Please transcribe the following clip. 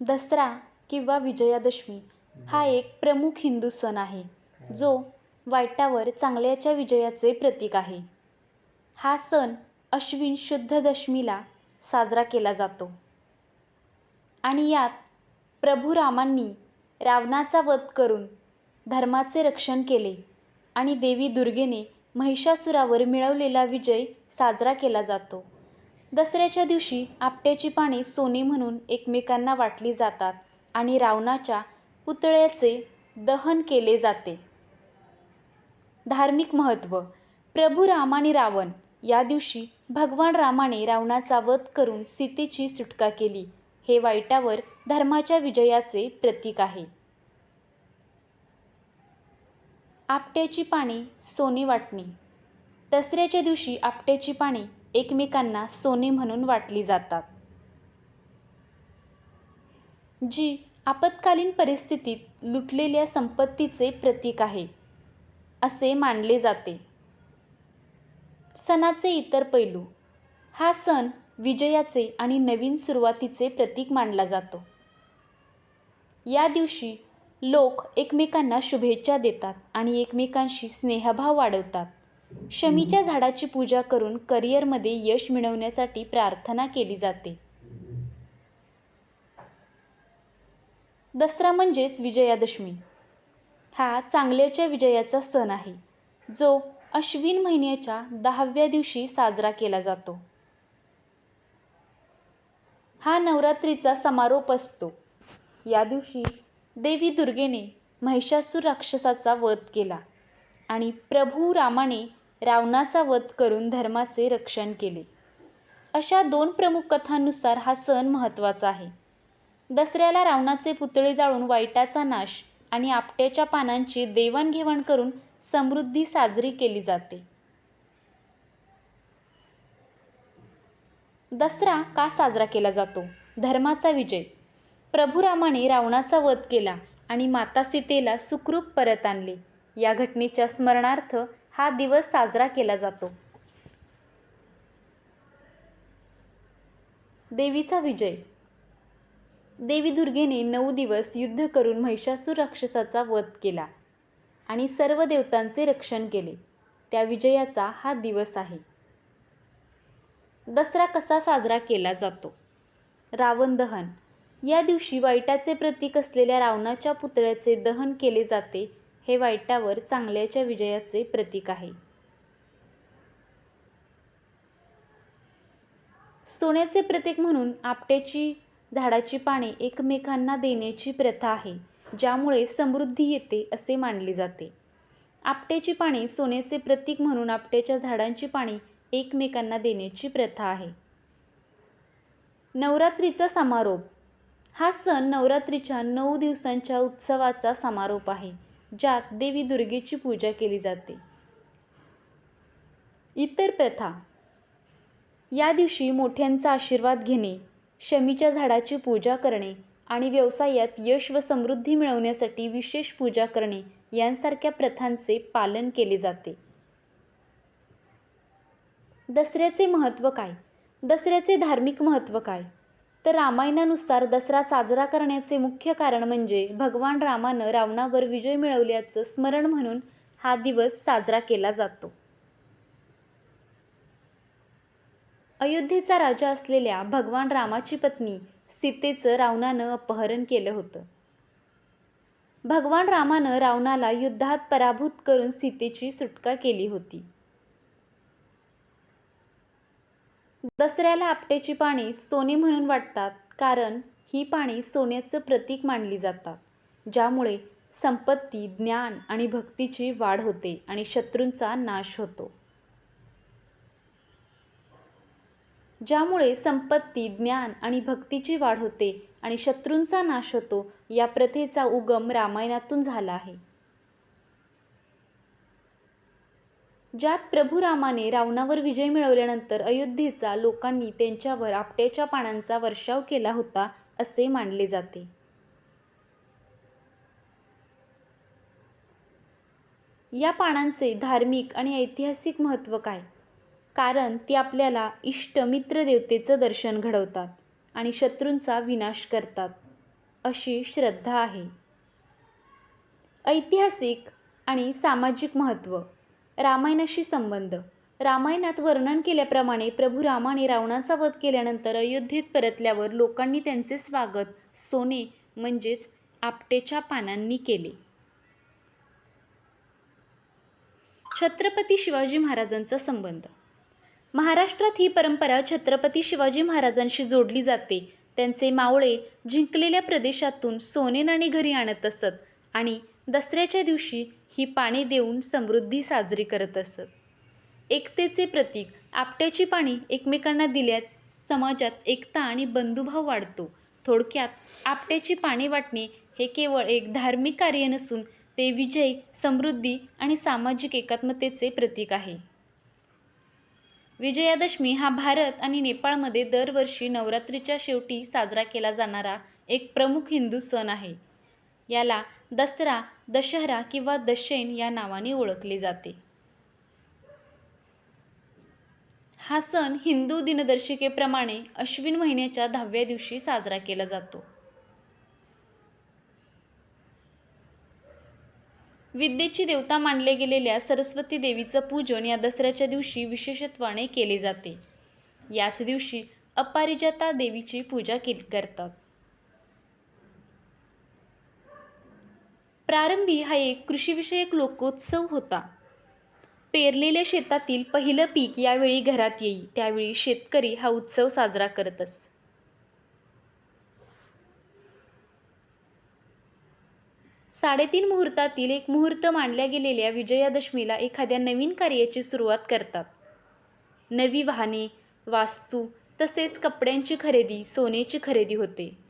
दसरा किंवा विजयादशमी हा एक प्रमुख हिंदू सण आहे. जो वाईटावर चांगल्याच्या विजयाचे प्रतीक आहे. हा सण अश्विन शुद्ध दशमीला साजरा केला जातो. आणि यात प्रभू रामांनी रावणाचा वध करून धर्माचे रक्षण केले आणि देवी दुर्गेने महिषासुरावर मिळवलेला विजय साजरा केला जातो. दसऱ्याच्या दिवशी आपट्याची पाने सोने म्हणून एकमेकांना वाटली जातात आणि रावणाच्या पुतळ्याचे दहन केले जाते. धार्मिक महत्त्व प्रभू राम आणि रावण या दिवशी भगवान रामाने रावणाचा वध करून सीतेची सुटका केली. हे वाईटावर धर्माच्या विजयाचे प्रतीक आहे. आपट्याची पाने सोने वाटणे. दसऱ्याच्या दिवशी आपट्याची पाने एकमेकांना सोने म्हणून वाटली जातात. जी आपत्कालीन परिस्थितीत लुटलेल्या संपत्तीचे प्रतीक आहे असे मानले जाते. सणाचे इतर पैलू. हा सण विजयाचे आणि नवीन सुरुवातीचे प्रतीक मानला जातो. या दिवशी लोक एकमेकांना शुभेच्छा देतात आणि एकमेकांशी स्नेहभाव वाढवतात. शमीच्या झाडाची पूजा करून करिअरमध्ये यश मिळवण्यासाठी प्रार्थना केली जाते. दसरा म्हणजेच विजयादशमी. हा चांगल्याच्या विजयाचा सण आहे जो अश्विन महिन्याच्या दहाव्या दिवशी साजरा केला जातो. हा नवरात्रीचा समारोप असतो. या दिवशी देवी दुर्गेने महिषासूर राक्षसाचा वध केला आणि प्रभू रामाने रावणाचा वध करून धर्माचे रक्षण केले. अशा दोन प्रमुख कथांनुसार हा सण महत्त्वाचा आहे. दसऱ्याला रावणाचे पुतळे जाळून वाईटाचा नाश आणि आपट्याच्या पानांची देवाणघेवाण करून समृद्धी साजरी केली जाते. दसरा का साजरा केला जातो? धर्माचा विजय. प्रभू रामाने रावणाचा वध केला आणि माता सीतेला सुखरूप परत आणले. या घटनेच्या स्मरणार्थ हा दिवस साजरा केला जातो. देवीचा विजय. देवी दुर्गेने नऊ दिवस युद्ध करून महिषासूर राक्षसाचा वध केला आणि सर्व देवतांचे रक्षण केले. त्या विजयाचा हा दिवस आहे. दसरा कसा साजरा केला जातो? रावण दहन. या दिवशी वाईटाचे प्रतीक असलेल्या रावणाच्या पुतळ्याचे दहन केले जाते. हे वाईटावर चांगल्याच्या विजयाचे प्रतीक आहे. सोन्याचे प्रतीक म्हणून आपट्याची झाडाची पाने एकमेकांना देण्याची प्रथा आहे ज्यामुळे समृद्धी येते असे मानले जाते. आपट्याची पाने सोन्याचे प्रतीक म्हणून आपट्याच्या झाडांची पाने एकमेकांना देण्याची प्रथा आहे. नवरात्रीचा समारोप. हा सण नवरात्रीच्या नऊ दिवसांच्या उत्सवाचा समारोप आहे. ज्यात देवी दुर्गेची पूजा केली जाते. इतर प्रथा. या दिवशी मोठ्यांचा आशीर्वाद घेणे शमीच्या झाडाची पूजा करणे आणि व्यवसायात यश व समृद्धी मिळवण्यासाठी विशेष पूजा करणे यांसारख्या प्रथांचे पालन केले जाते. दसऱ्याचे महत्त्व काय? दसऱ्याचे धार्मिक महत्त्व काय? तर रामायणानुसार दसरा साजरा करण्याचे मुख्य कारण म्हणजे भगवान रामानं रावणावर विजय मिळवल्याचं स्मरण म्हणून हा दिवस साजरा केला जातो. अयोध्येचा राजा असलेल्या भगवान रामाची पत्नी सीतेचं रावणानं अपहरण केलं होतं. भगवान रामानं रावणाला युद्धात पराभूत करून सीतेची सुटका केली होती. दसऱ्याला आपट्याची पाने सोने म्हणून वाटतात कारण ही पाने सोन्याचं प्रतीक मानली जातात ज्यामुळे संपत्ती ज्ञान आणि भक्तीची वाढ होते आणि शत्रूंचा नाश होतो. ज्यामुळे संपत्ती ज्ञान आणि भक्तीची वाढ होते आणि शत्रूंचा नाश होतो या प्रथेचा उगम रामायणातून झाला आहे. ज्यात प्रभू रामाने रावणावर विजय मिळवल्यानंतर अयोध्येचा लोकांनी त्यांच्यावर आपट्याच्या पानांचा वर्षाव केला होता असे मानले जाते. या पानांचे धार्मिक आणि ऐतिहासिक महत्त्व काय? कारण ती आपल्याला इष्ट मित्र देवतेचं दर्शन घडवतात आणि शत्रूंचा विनाश करतात अशी श्रद्धा आहे. ऐतिहासिक आणि सामाजिक महत्त्व. रामायणाशी संबंध. रामायणात वर्णन केल्याप्रमाणे प्रभू रामाने रावणाचा वध केल्यानंतर अयोध्येत परतल्यावर लोकांनी त्यांचे स्वागत सोने म्हणजेच आपटेच्या पानांनी केले. छत्रपती शिवाजी महाराजांचा संबंध. महाराष्ट्रात ही परंपरा छत्रपती शिवाजी महाराजांशी जोडली जाते. त्यांचे मावळे जिंकलेल्या प्रदेशातून सोने नाणी घरी आणत असत आणि दसऱ्याच्या दिवशी ही पाणी देऊन समृद्धी साजरी करत असत. एकतेचे प्रतीक आपट्याची पाणी एकमेकांना दिल्यात समाजात एकता आणि बंधुभाव वाढतो. थोडक्यात आपट्याची पाणी वाटणे हे केवळ एक धार्मिक कार्य नसून ते विजय समृद्धी आणि सामाजिक एकात्मतेचे प्रतीक आहे. विजयादशमी हा भारत आणि नेपाळमध्ये दरवर्षी नवरात्रीच्या शेवटी साजरा केला जाणारा एक प्रमुख हिंदू सण आहे. याला दसरा दशहरा किंवा दशैन या नावाने ओळखले जाते. हा सण हिंदू दिनदर्शिकेप्रमाणे अश्विन महिन्याच्या दहाव्या दिवशी साजरा केला जातो. विद्येची देवता मानले गेलेल्या सरस्वती देवीचं पूजन या दसऱ्याच्या दिवशी विशेषत्वाने केले जाते. याच दिवशी अपारिजाता देवीची पूजा केली करतात. प्रारंभी हा एक कृषीविषयक लोकोत्सव होता. पेरलेल्या शेतातील पहिलं पीक यावेळी घरात येई त्यावेळी शेतकरी हा उत्सव साजरा करत अस साडेतीन मुहूर्तातील एक मुहूर्त मानल्या गेलेल्या विजयादशमीला एखाद्या नवीन कार्याची सुरुवात करतात. नवी वाहने वास्तू तसेच कपड्यांची खरेदी सोन्याची खरेदी होते.